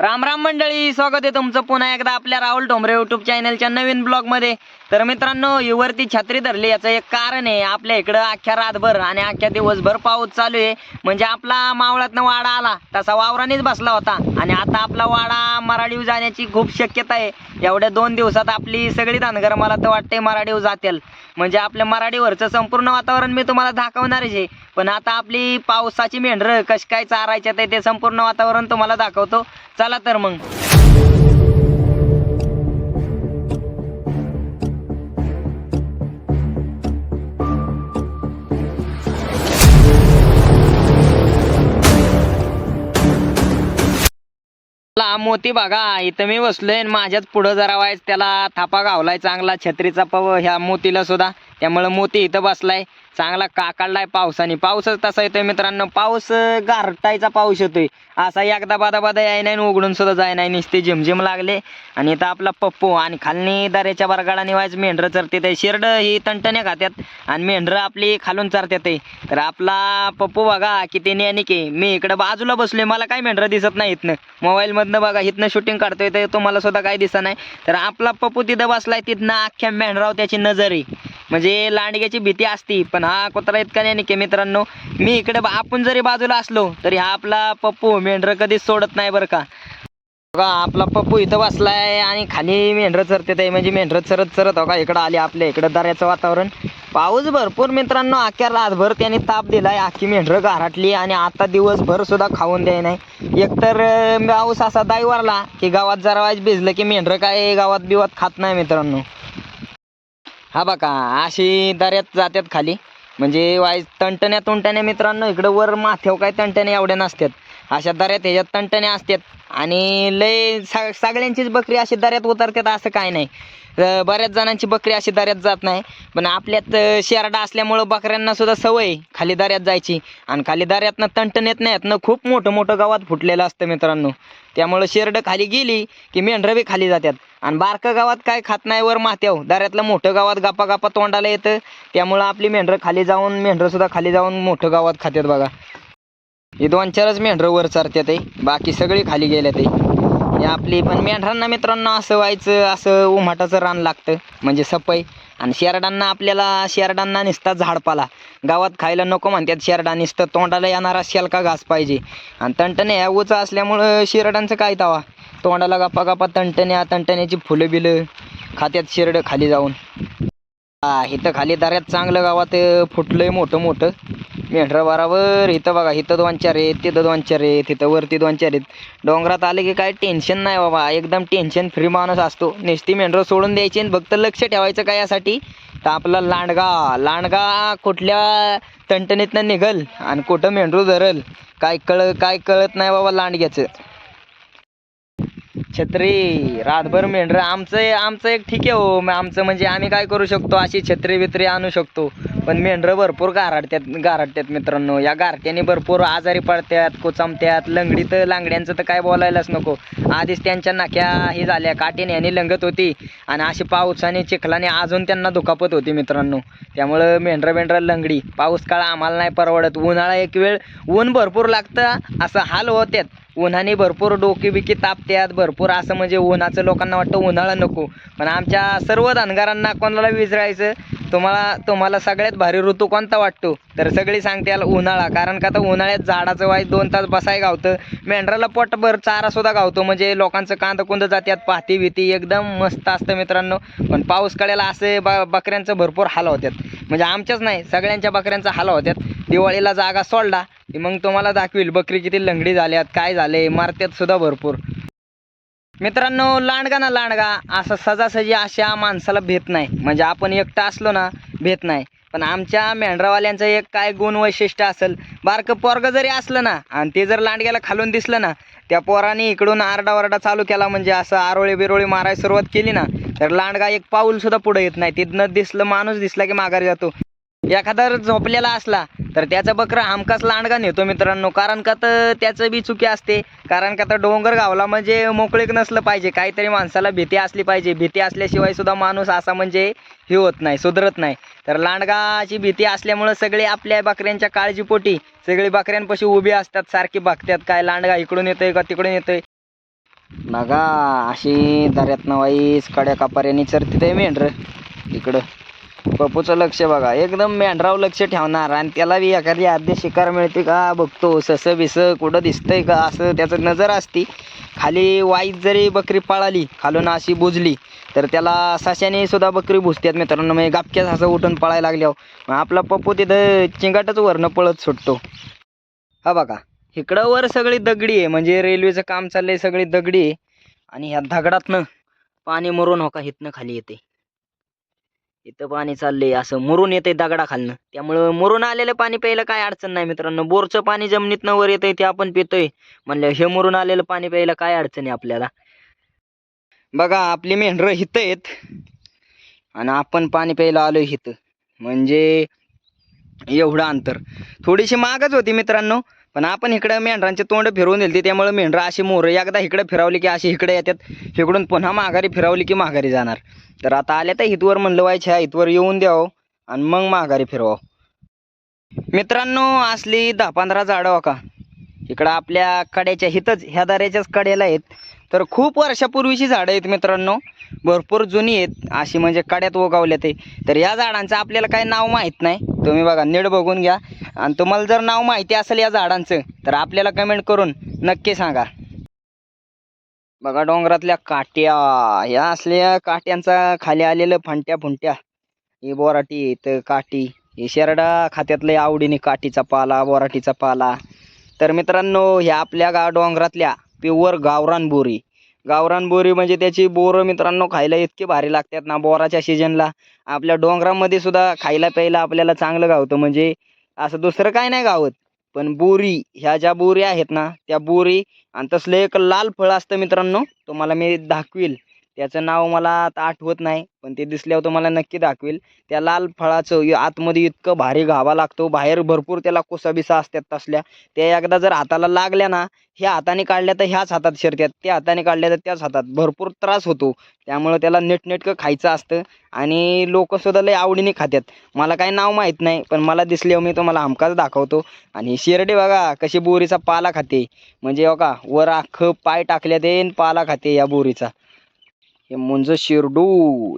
राम राम मंडळी स्वागत आहे तुमचं पुन्हा एकदा आपल्या राहुल डोंबरे युट्यूब चॅनलच्या नवीन ब्लॉगमध्ये. तर मित्रांनो युवरती छत्री धरली याचं एक कारण आहे आपल्या इकडं अख्ख्या रातभर आणि अख्ख्या दिवसभर पाऊस चालू आहे. म्हणजे आपला मावळातनं वाडा आला तसा वावरानेच बसला होता. आणि आता आपला वाडा मराठीव जाण्याची खूप शक्यता आहे. एवढ्या दोन दिवसात आपली सगळी धानगर मला तर वाटते मराठीव जातील. म्हणजे आपल्या मराठीवरचं संपूर्ण वातावरण मी तुम्हाला दाखवणारच आहे. पण आता आपली पावसाची मेंढरं कशी काय चारायच्या ते संपूर्ण वातावरण तुम्हाला दाखवतो. चला तर मग. मोती बघा इथं मी बसलोय आणि माझ्याच पुढं जरा वायच त्याला थापा गावलाय चांगला छत्रीचा पव ह्या मोतीला सुद्धा. त्यामुळं मोती इथं बसलाय. चांगला काकाडलाय पावसाने. पाऊसच तसा येतोय मित्रांनो. पाऊस गारटायचा पाऊस येतोय. असा एकदा बादा बादा याय नाही उघडून सुद्धा जाय नाही. नुसते झिमझिम लागले. आणि इथं आपला पप्पू आणि खालनी दऱ्याच्या बरगाडाने व्हायचं मेंढरं चरते ते शिरड ही तंटण्या खात्यात आणि मेंढरं आपली खालून चरतात ते तर आपला पप्पू बघा किती ज्ञानिक आहे. मी इकडं बाजूला बसलोय. मला काय मेंढरं दिसत नाही इथनं. मोबाईलमधनं बघा इथनं शूटिंग काढतोय तर तुम्हाला सुद्धा काय दिसत नाही. तर आपला पप्पू तिथं बसलाय. तिथनं अख्ख्या मेंढराव त्याची नजर आहे. म्हणजे लांडग्याची भीती असती पण हा कुत्रा इतका नाही की मित्रांनो. मी इकडे आपण जरी बाजूला असलो तरी हा आपला पप्पू मेंढर कधीच सोडत नाही बरं का. बघा आपला पप्पू इथं बसलाय आणि खाली मेंढरं चरते ते म्हणजे मेंढरं चरत चरत हो का इकडं आले आपल्या इकडं दऱ्याचं वातावरण. पाऊस भरपूर मित्रांनो अख्ख्या रातभर त्याने ताप दिलाय. अख्खी मेंढरं गारटली आणि आता दिवसभर सुद्धा खाऊन द्याय नाही. एकतर पाऊस असा दाई वरला की गावात जरा वाईज भिजलं की मेंढरं काय गावात बिवात खात नाही मित्रांनो. हा बघा अशी दऱ्यात जातात खाली. म्हणजे वाय तंटण्या तुंटण्या मित्रांनो इकडं वर माथ्यावर काय तंटण्या एवढ्या नसतात अशा दऱ्यात ह्याच्यात तंटण्या असतात आणि लय सा सगळ्यांचीच बकरी अशी दऱ्यात उतरतात असं काय नाही. तर बऱ्याच जणांची बकरी अशी दऱ्यात जात नाही. पण आपल्यात शेरडा असल्यामुळं बकऱ्यांना सुद्धा सवय खाली दऱ्यात जायची. आणि खाली दऱ्यातनं तंटण येत नाहीत ना खूप मोठं मोठं गावात फुटलेलं असतं मित्रांनो. त्यामुळं शेरडं खाली गेली की मेंढरं बी खाली जातात आणि बारकं गावात काय खात नाही वर माथ्याव. दऱ्यातलं मोठं गावात गप्पा गप्पा तोंडाला येतं. त्यामुळं आपली मेंढरं खाली जाऊन मेंढरं सुद्धा खाली जाऊन मोठं गावात खात्यात बघा. हे दोन चारच मेंढरं वर चरतात आहे बाकी सगळी खाली गेल्यात आहे आपली पण मेंढरांना मित्रांना असं व्हायचं असं उमाटाचं रान लागतं म्हणजे सपई आणि शेरडांना आपल्याला शेरडांना निसता झाडपाला. गावात खायला नको म्हणतात शेरडा निसतं तोंडाला येणारा शेलका घास पाहिजे. आणि तंटणे ह्या उच असल्यामुळं शेरडांचं काय तावा? तोंडाला गप्पा गप्पा तंटण्या तंटण्याची फुलं बिलं खात्यात शेरडं खाली जाऊन. हा इथं खाली दऱ्यात चांगलं गावात फुटलंय मोठं मोठं मेंढरा बराबर इथं बघा इथं दोन चार आहेत तिथं दोन चार आहेत तिथं वरती दोन चार आहेत. डोंगरात आले की काय टेन्शन नाही बाबा. एकदम टेन्शन फ्री माणूस असतो. नेस्ती मेंढरं सोडून द्यायची आणि फक्त लक्ष ठेवायचं काय यासाठी? तर आपला लांडगा. लांडगा कुठल्या तंटणीतनं निघल आणि कुठं मेंढरू धरल? काय कळ काय कळत नाही बाबा लांडग्याचं. छत्री. रातभर मेंढरं. आमचं आमचं एक ठीक आहे हो. मग आमचं म्हणजे आम्ही काय करू शकतो? अशी छत्री वित्री आणू शकतो. पण मेंढरं भरपूर गारडत्यात गारडत्यात मित्रांनो. या गारट्याने भरपूर आजारी पडत्यात लंगडी लंगडीत लांगड्यांचं तर काय बोलायलाच नको. आधीच त्यांच्या नाक्या हे झाल्या. काटेने आणि लंगत होती. आणि अशी पावसाने चिखलाने अजून त्यांना दुखापत होती मित्रांनो. त्यामुळं मेंढरं मेंढरं लंगडी. पाऊस काळ आम्हाला नाही परवडत. उन्हाळा एक वेळ ऊन भरपूर लागतं. असं हाल होत्यात. उन्हाने भरपूर डोकी बिकी तापत्यात भरपूर असं म्हणजे उन्हाचं लोकांना वाटतं उन्हाळा नको. पण आमच्या सर्व धानगारांना कोणाला विजरायचं? तुम्हाला तुम्हाला सगळ्यात भारी ऋतू कोणता वाटतो? तर सगळी सांगते याला उन्हाळा. कारण का तर उन्हाळ्यात झाडाचं वाय दोन तास बसाय गावतं. मेंढराला पोटभर चारा सुद्धा गावतो. म्हणजे लोकांचं कांद कुंद जात्यात पाहती भीती एकदम मस्त असतं मित्रांनो. पण पाऊस कळ्याला असे ब बकऱ्यांचं भरपूर हाल होत्यात. म्हणजे आमच्याच नाही सगळ्यांच्या बकऱ्यांचा हाल होत्यात. दिवाळीला जागा सोडला की मग तुम्हाला दाखवील बकरी किती लंगडी झाल्यात काय झाले मारत्यात सुद्धा भरपूर. मित्रांनो लांडगा ना लांडगा असं सजासजी अशा माणसाला भेट नाही. म्हणजे आपण एकटा असलो ना भेट नाही. पण आमच्या मेंढरावाल्यांचं एक काय गुण वैशिष्ट्य असेल बारकं पोरगं जरी असलं ना आणि ते जर लांडग्याला खालून दिसलं ना त्या पोराने इकडून आरडाओरडा चालू केला म्हणजे असं आरोळी बिरोळी मारायला सुरुवात केली ना तर लांडगा एक पाऊल सुद्धा पुढे येत नाही. तिथनं दिसलं माणूस दिसला की माघारी जातो. एखादा जर झोपलेला असला तर त्याचा बकरा हमखास लांडगा नेतो मित्रांनो. कारण का तर त्याचं बी चुकी असते. कारण का तर डोंगर गावला म्हणजे मोकळीक नसलं पाहिजे. काहीतरी माणसाला भीती असली पाहिजे. भीती असल्याशिवाय सुद्धा माणूस असा म्हणजे हे होत नाही सुधरत नाही. तर लांडगाची भीती असल्यामुळं सगळे आपल्या बकऱ्यांच्या काळजीपोटी सगळी बकऱ्यांपाशी उभी असतात सारखी बघतात काय लांडगा इकडून येतोय का तिकडून येतोय. बघा अशी दऱ्यातनं वाईस कड्या कापाऱ्यानी चरते ते मेंढर. इकडं. पप्पूचं लक्ष बघा. एकदम मेंढराव लक्ष ठेवणार आणि त्याला बी एखादी आद्य शिकार मिळते का? बघतो ससं बिसं कुठं दिसतंय का? असं त्याचं नजर असती. खाली वाईट जरी बकरी पाळाली खालून अशी बुजली तर त्याला साश्याने सुद्धा बकरी भुसतात मित्रांनो. म्हणजे गापक्यात असं उठून पळायला लागल्यावर. मग आपला पप्पू तिथं चिंगाटच वरनं पळत सुटतो. हा बघा इकडं वर सगळी दगडी आहे. म्हणजे रेल्वेचं काम चाललंय सगळी दगडी आहे. आणि ह्या दगडातनं पाणी मरून हो का? खाली येते. इथं पाणी चाललंय असं मुरून येते दगडाखालनं त्यामुळं मुरून आलेलं पाणी प्यायला काय अडचण नाही मित्रांनो. बोरचं पाणी जमिनीतनं वर येतंय ते आपण पितोय. म्हणलं हे मुरून आलेलं पाणी प्यायला काय अडचण आहे आपल्याला? बघा आपली मेंढरं हिथं आहेत आणि आपण पाणी प्यायला आलोय हिथं म्हणजे एवढं अंतर. थोडीशी मागच होती मित्रांनो. पण आपण इकडं मेंढरांचे तोंड फिरवून दिली त्यामुळे मेंढरं अशी मोर एकदा इकडे फिरवली की अशी इकडे येतात इकडून पुन्हा माघारी फिरवली की माघारी जाणार. तर आता आल्या तर हितवर म्हणलं व्हायच्या हितवर येऊन द्यावं आणि मग माघारी फिरवावं. मित्रांनो असली दहा पंधरा झाडं हो का? इकडं आपल्या कड्याच्या हितच ह्या दाऱ्याच्याच कड्याला आहेत. तर खूप वर्षापूर्वीची झाडं आहेत मित्रांनो. भरपूर जुनी आहेत. अशी म्हणजे कड्यात उगावल्या ते. तर या झाडांचं आपल्याला काही नाव माहीत नाही. तुम्ही बघा नीट बघून घ्या. आणि तुम्हाला जर नाव माहिती असेल या झाडांचं तर आपल्याला कमेंट करून नक्की सांगा. बघा डोंगरातल्या काट्या. या असल्या काट्यांचा खाली आलेलं फंट्या फुंट्या हे बोराटी तर काठी. हे शेरडा खात्यातले आवडीने काठीचा पाला बोराटीचा पाला. तर मित्रांनो ह्या आपल्या गा डोंगरातल्या प्युअर गावरान बोरी. गावरान बोरी म्हणजे त्याची बोरं मित्रांनो खायला इतके भारी लागतात ना बोराच्या सीजनला आपल्या डोंगरामध्ये सुद्धा खायला प्यायला आपल्याला चांगलं गावतं. म्हणजे असं दुसरं काय नाही गावत. पण बोरी ह्या ज्या बोरी आहेत ना त्या बोरी आणि तसलं एक लाल फळ असतं मित्रांनो तुम्हाला मी दाखवील. त्याचं नाव मला आता आठवत नाही पण ते दिसल्यावर तुम्हाला नक्की दाखवेल. त्या लाल फळाचं आतमध्ये इतकं भारी घावा लागतो बाहेर भरपूर त्याला कोसाबिसा असतात तसल्या. त्या एकदा जर हाताला लागल्या ना ह्या हाताने काढल्या तर ह्याच हातात शिरतात त्या हाताने काढल्या तर त्याच हातात. भरपूर त्रास होतो. त्यामुळं त्याला नीटनेटकं खायचं असतं आणि लोक सुद्धा लय आवडीने खातात मला काही नाव माहीत नाही पण मला दिसल्यावर मी तुम्हाला हमखास दाखवतो. आणि शिर्डी बघा कशी बोरीचा पाला खाते. म्हणजे बघा वर अख्खं पाय टाकल्या ते पाला खाते या बोरीचा. हे मुंज शिरडू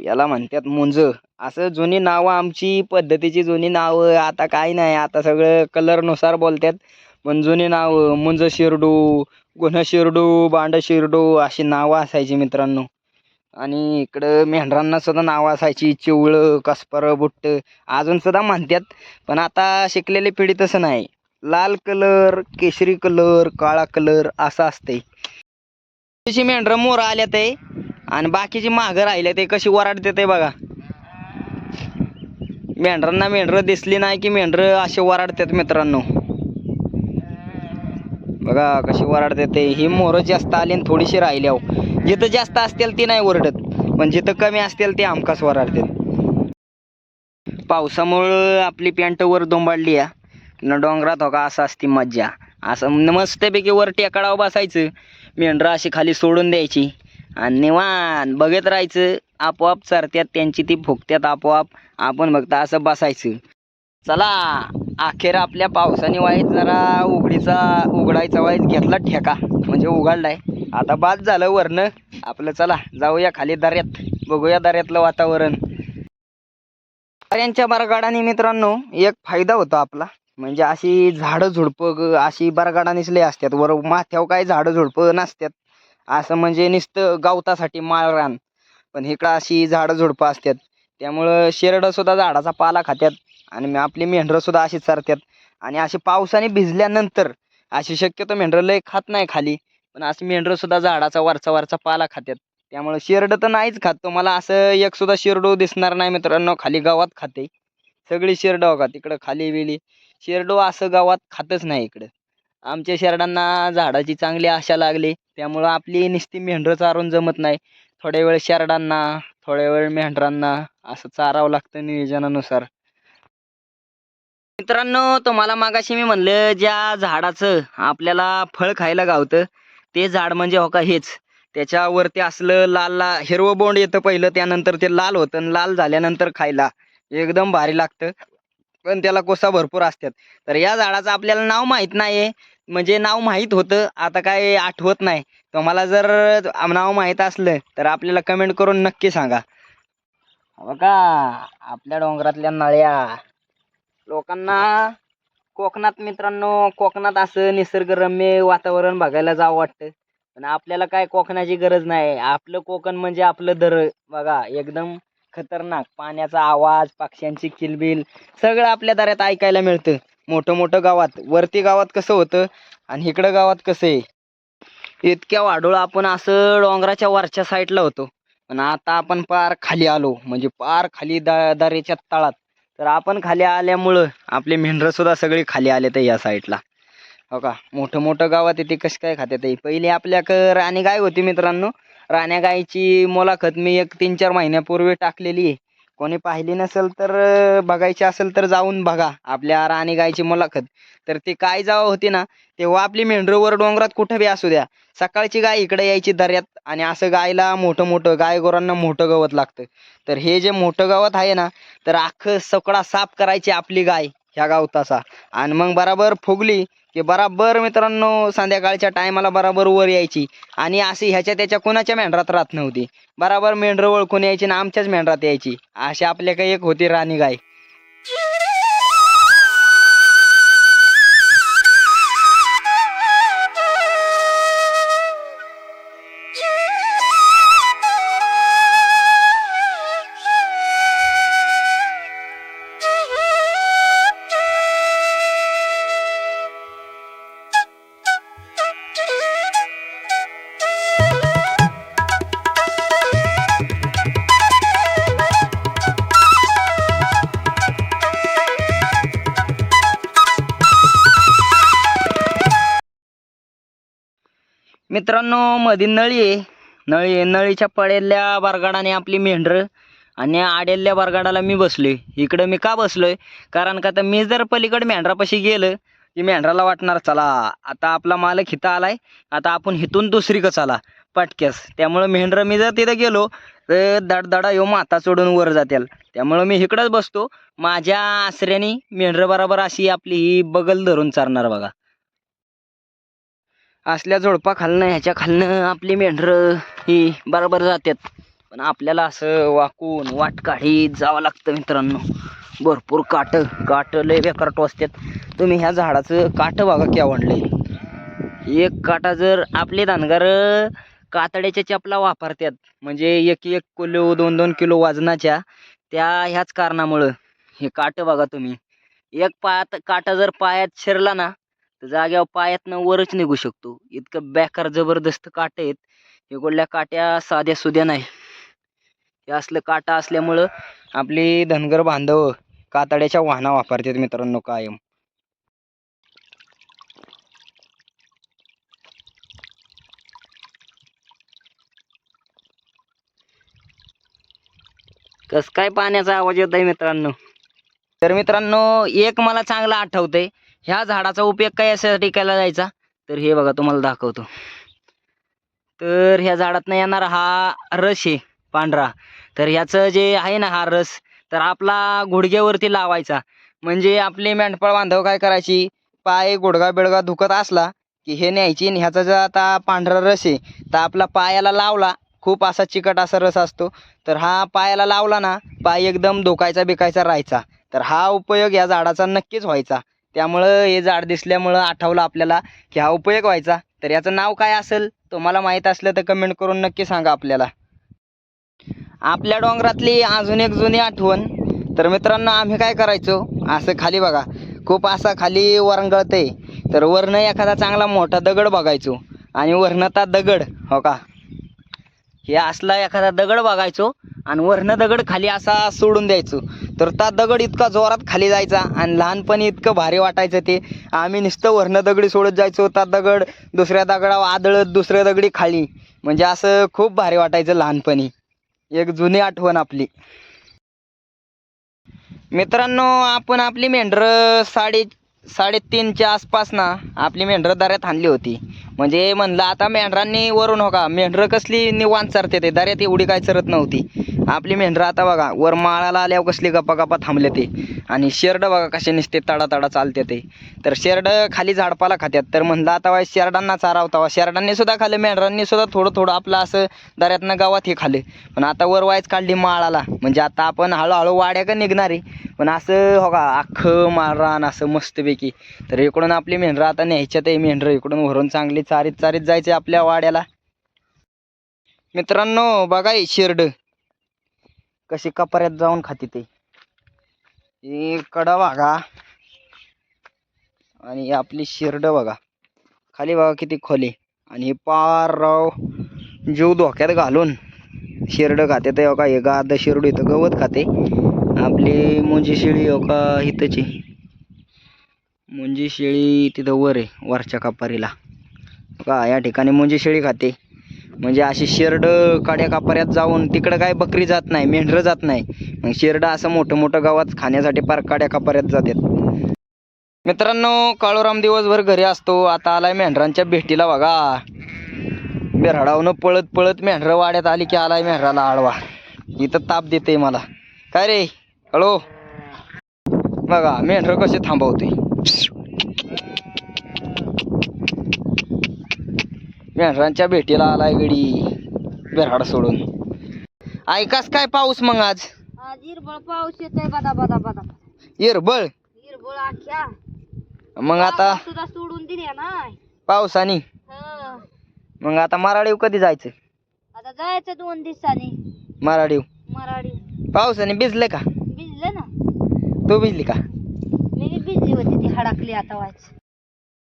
याला म्हणतात मुंज. असं जुनी नावं आमची पद्धतीची जुनी नावं आता काय नाही. आता सगळं कलरनुसार बोलतात. पण जुनी नावं मुंज शिरडू गुन्हा शिरडू बांड शिरडू अशी नावं असायची मित्रांनो. आणि इकडं मेंढरांना सुद्धा नावं असायची. चिवळं कसपर बुट्ट अजून सुद्धा म्हणतात. पण आता शिकलेली पिढी तसं नाही. लाल कलर केशरी कलर काळा कलर असं असते तशी मेंढरं मोरं आल्यात आहे. आणि बाकीची मागं राहिले ते कशी वराडते ते बघा. मेंढरांना मेंढरं दिसली नाही की मेंढरं असे वराडतात मित्रांनो. बघा कशी वराडते ते. ही मोरं जास्त आली आणि थोडीशी राहिली अहो. जिथं जास्त असतील ती नाही ओरडत. पण जिथं कमी असतील ते आमकाच वराडतात पावसामुळं आपली पॅन्ट वर दोंबाडली या. न डोंगरात हो का असं असती मज्जा. असं मस्तपैकी वर टेकडावर बसायचं. मेंढरं अशी खाली सोडून द्यायची. आणि निवान बघत राहायचं. आपोआप चरत्यात त्यांची ती फुकत्यात आपोआप आपण बघता असं बसायचं. चला अखेर आपल्या पावसाने वाईट जरा उघडीचा उघडायचा वाईट घेतला ठेका. म्हणजे उघडलाय. आता बाद झालं वरनं. आपलं चला जाऊया खाली दर्यात. बघूया दर्यातलं वातावरण. दऱ्यांच्या बरगाडाने मित्रांनो एक फायदा होतो आपला. म्हणजे अशी झाडं झुडपं ग- अशी बरगाडानेच लय असतात. वर माथ्यावर काय झाडं झुडपं नसतात. असं म्हणजे नुसतं गवतासाठी माळरान. पण इकडं अशी झाडं झुडपं असतात. त्यामुळं शेरडं सुद्धा झाडाचा पाला खात्यात आणि आपली मेंढरं सुद्धा अशी चरतात आणि अशी पावसाने भिजल्यानंतर अशी शक्यतो मेंढरं लय खात नाही खाली. पण अशी मेंढरं सुद्धा झाडाचा वरचा वरचा पाला खात्यात. त्यामुळं शेरडं तर नाहीच खात. तुम्हाला असं एक सुद्धा शेरडो दिसणार नाही मित्रांनो. खाली गावात खाते. सगळी शेरडं बघा तिकडं खाली बिली. शेरडो असं गावात खातच नाही इकडं. आमच्या शेरडांना झाडाची चांगली आशा लागली. त्यामुळं आपली नुसती मेंढरं चारून जमत नाही. थोड्या वेळ शेरडांना थोड्या वेळ मेंढरांना असं चारावं लागतं नियोजनानुसार. मित्रांनो तुम्हाला मागाशी मी म्हणलं ज्या झाडाचं आपल्याला फळ खायला गावतं ते झाड म्हणजे हो का हेच. त्याच्यावरती असलं लाल ला हिरवं बोंड येतं पहिलं त्यानंतर ते लाल होतं आणि लाल झाल्यानंतर खायला. एकदम भारी लागतं. पण त्याला कोसा भरपूर असतात. तर या झाडाचं आपल्याला नाव माहीत नाही आहे म्हणजे नाव माहीत होतं आता काय आठवत नाही. तुम्हाला जर नाव माहीत असलं तर आपल्याला कमेंट करून नक्की सांगा. बघा आपल्या डोंगरातल्या नळ्या. लोकांना कोकणात मित्रांनो कोकणात असं निसर्गरम्य वातावरण बघायला जावं वाटतं. पण आपल्याला काय कोकणाची गरज नाही. आपलं कोकण म्हणजे आपलं दर. बघा एकदम खतरनाक. पाण्याचा आवाज पक्ष्यांची किलबिल सगळं आपल्या दारात ऐकायला मिळतं. मोठं मोठं गावात वरती गावात कसं होतं आणि इकडं गावात कसं आहे? इतक्या वाढोळ आपण असं डोंगराच्या वरच्या साईडला होतो. पण आता आपण पार खाली आलो. म्हणजे पार खाली दा दरीच्या तळात. तर आपण खाली आल्यामुळं आपले मेंढरं सुद्धा सगळी खाली आले तर या साईडला. हो का? मोठं मोठं गावात येते कसं काय खात्यात? आहे पहिली आपल्याक राणी गाय होती मित्रांनो. राण्या गायची मुलाखत मी एक तीन चार महिन्यापूर्वी टाकलेली आहे. कोणी पाहिली नसेल तर बघायची असेल तर जाऊन बघा आपल्या राणी गायची मुलाखत. तर ती काय जावं होती ना तेव्हा आपली मेंढरूवर डोंगरात कुठं बी असू द्या सकाळची गाय इकडे यायची दर्यात आणि असं गायला मोठं मोठं गाय गोरांना मोठं गवत लागतं. तर हे जे मोठं गवत आहे ना तर अख्खं सकडा साफ करायची आपली गाय. ह्या गावताचा आणि मग बराबर फुगली की बराबर मित्रांनो संध्याकाळच्या टायमाला बराबर वर यायची. आणि अशी ह्याच्या त्याच्या कोणाच्या मेंढरात राहत नव्हती. बराबर मेंढरं ओळखून यायची ना आमच्याच मेंढरात यायची. अशी आपल्या काही एक होती राणी गाय. मित्रांनो मधी नळी आहे. नळी आहे. नळीच्या पडेल्या बरगाडाने आपली मेंढरं आणि आडेल्या बरगाडाला मी बसलोय. इकडं मी का बसलोय? कारण का आता मी जर पलीकडे मेंढरापाशी गेलं की मेंढराला वाटणार चला आता आपला मालक हिथं आलाय. आता आपण हिथून दुसरीकडं चला पटक्यास. त्यामुळं मेंढरं मी जर तिथं गेलो तर दडदडा येऊ माता चढून वर जातील त्यामुळं मी इकडंच बसतो. माझ्या आसऱ्याने मेंढरं बरोबर अशी आपली ही बगल धरून चालणार बघा. असल्या झोडपा खालनं ह्याच्या खालनं आपली मेंढरं ही बरोबर जातात पण आपल्याला असं वाकून वाट काढीत जावं लागतं मित्रांनो. भरपूर काट काट लय बेकार टोचतात तुम्ही ह्या झाडाचं काट बघा की केवणलंय एक काटा जर आपले दानगार कातड्याच्या चपला वापरतात म्हणजे एक एक किलो दोन दोन किलो वजनाच्या त्या ह्याच कारणामुळं हे काट बघा तुम्ही. एक पायात काटा जर पायात शिरला ना तर जाग्यावर पायातनं वरच निघू शकतो. इतकं बेकार जबरदस्त काटे आहेत. हे गोडल्या काट्या साध्या सुद्या नाही. हे असलं काटा असल्यामुळं आपली धनगर बांधव कातड्याच्या वाहना वापरतात मित्रांनो कायम. कस काय पाण्याचा आवाज येत आहे मित्रांनो? तर मित्रांनो एक मला चांगलं आठवतंय. ह्या झाडाचा उपयोग काय यासाठी केला जायचा? तर हे बघा तुम्हाला दाखवतो. तर ह्या झाडातनं येणारा हा रस आहे पांढरा. तर ह्याचं जे आहे ना हा रस तर आपला गुडघ्यावरती लावायचा. म्हणजे आपली मेंढपाळ बांधव काय करायची? पाय गुडगा बिडगा दुखत असला की हे न्यायची आणि ह्याचा जर आता पांढरा रस आहे तर आपला पायाला लावला खूप असा चिकट असा रस असतो. तर हा पायाला लावला ना पाय एकदम धोकायचा बिकायचा राहायचा. तर हा उपयोग या झाडाचा नक्कीच व्हायचा. त्यामुळं हे झाड दिसल्यामुळं आठवलं आपल्याला की हा उपयोग व्हायचा. तर याचं नाव काय असेल? तुम्हाला माहीत असलं तर कमेंट करून नक्की सांगा आपल्याला. आपल्या डोंगरातली अजून एक जुनी आठवण. तर मित्रांनो आम्ही काय करायचो? असं खाली बघा. खूप असा खाली वरंगळतंय तर वरनं एखादा चांगला मोठा दगड बघायचो. आणि वरनं ता दगड हो का? हे असला एखादा दगड बघायचो आणि वरनं दगड खाली असा सोडून द्यायचो. तर ता दगड इतका जोरात खाली जायचा आणि लहानपणी इतकं भारी वाटायचं ते. आम्ही नुसतं वरनं दगडी सोडत जायचो ता दगड दुसऱ्या दगडावर आदळत दुसऱ्या दगडी खाली. म्हणजे असं खूप भारी वाटायचं लहानपणी. एक जुनी आठवण आपली. मित्रांनो आपण आपली मेंढरं साडे साडेतीनच्या आसपास ना आपली मेंढरं दऱ्यात आणली होती. म्हणजे म्हणलं आता मेंढरांनी वरून हो का मेंढरं कसली निवांत चरते ते दऱ्यात एवढी काय चरत नव्हती. आपली मेंढरं आता बघा वर माळाला आल्यावर कसली गप्पा गप्पा थांबले ते. आणि शेरड बघा कसे निसते तडा तडा चालते ते. तर शेरड खाली झाडपाला खात्यात. तर म्हणलं आता वाय शेरडांना चारावता शेरडांनी सुद्धा खाल्लं मेंढरांनी सुद्धा थोडं थोडं आपलं असं दऱ्यातनं गावात हे खाल्लं. पण आता वर वायच काढली माळाला. म्हणजे आता आपण हळूहळू वाड्या का निघणार आहे. पण असं हो का अख्खं माळरान असं मस्तपैकी. तर इकडून आपली मेंढरं आता न्यायच्यात आहे. मेंढरं इकडून वरून चांगली चारीत चारीत जायचं आपल्या वाड्याला. मित्रांनो बघा हे शेरड. कशी कपऱ्यात जाऊन खाते ते. कडा बघा आणि आपली शिरड बघा. खाली बघा किती खोले. आणि पार राव जीव धोक्यात घालून शिरड खाते. तर का हे गाद शिरड इथं गवत खाते. आपली मुंजी शेळी हो का इथंची. मुंजी शेळी तिथं वर आहे वरच्या कपारीला. का या ठिकाणी मुंजी शेळी खाते. म्हणजे अशी शेरड काड्या कापाऱ्यात जाऊन तिकडं काय बकरी जात नाही मेंढरं जात नाही. मग शेरडं असं मोठं मोठं गावात खाण्यासाठी पार काड्या कापाऱ्यात जातात. मित्रांनो काळोराम दिवसभर घरी असतो. आता आलाय मेंढरांच्या भेटीला बघा. बेराडावनं पळत पळत मेंढरं वाड्यात आली की आलाय मेंढराला आडवा. इथं ताप देते मला. काय रे? हळो बघा मेंढरं कसे थांबवते मेंढरांच्या भेटीला आलाय गडी. बेराड सोडून. ऐकास काय पाऊस मग आज? आज हिरबळ पाऊस येतोय बदा बदा बदा. येरबळ हिरबळ आख्या. मग आता सुद्धा सोडून दिली नाही पावसानी? हं. मग आता मराठीव कधी जायचं? आता जायचं दोन दिवसांनी. मराठीव मराठी पावसाने भिजले का? भिजलं ना. तू भिजली का? मी भिजली होती ती हडकली आता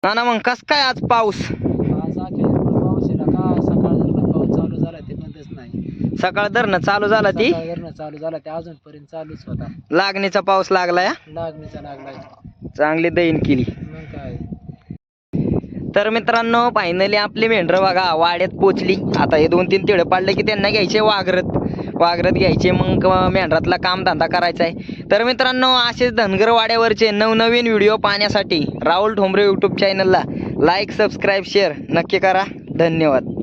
ना ना मग कस काय आज पाऊस आज अखेर पाऊस आहे ना काय सकाळ धरणं पाऊस चालू झाला ते बंदच नाही सकाळ धरणं चालू झाला ती? सकाळ धरणं चालू झाला ते अजूनपर्यंत चालूच होता. लागणीचा पाऊस लागला या? लागणीचा लागलाय चांगली दैन केली. मग काय? तर मित्रांनो फायनली आपली मेंढरं बघा वाड्यात पोचली. आता हे दोन तीन तिळे पाडले की त्यांना घ्यायचे वाघरत. वाघरत घ्यायचे मग मेंढरातला काम धंदा करायचा आहे. तर मित्रांनो असेच धनगर वाड्यावरचे नवनवीन व्हिडिओ पाहण्यासाठी राहुल ठोंबरे यूट्यूब चॅनलला लाईक सबस्क्राईब शेअर नक्की करा. धन्यवाद.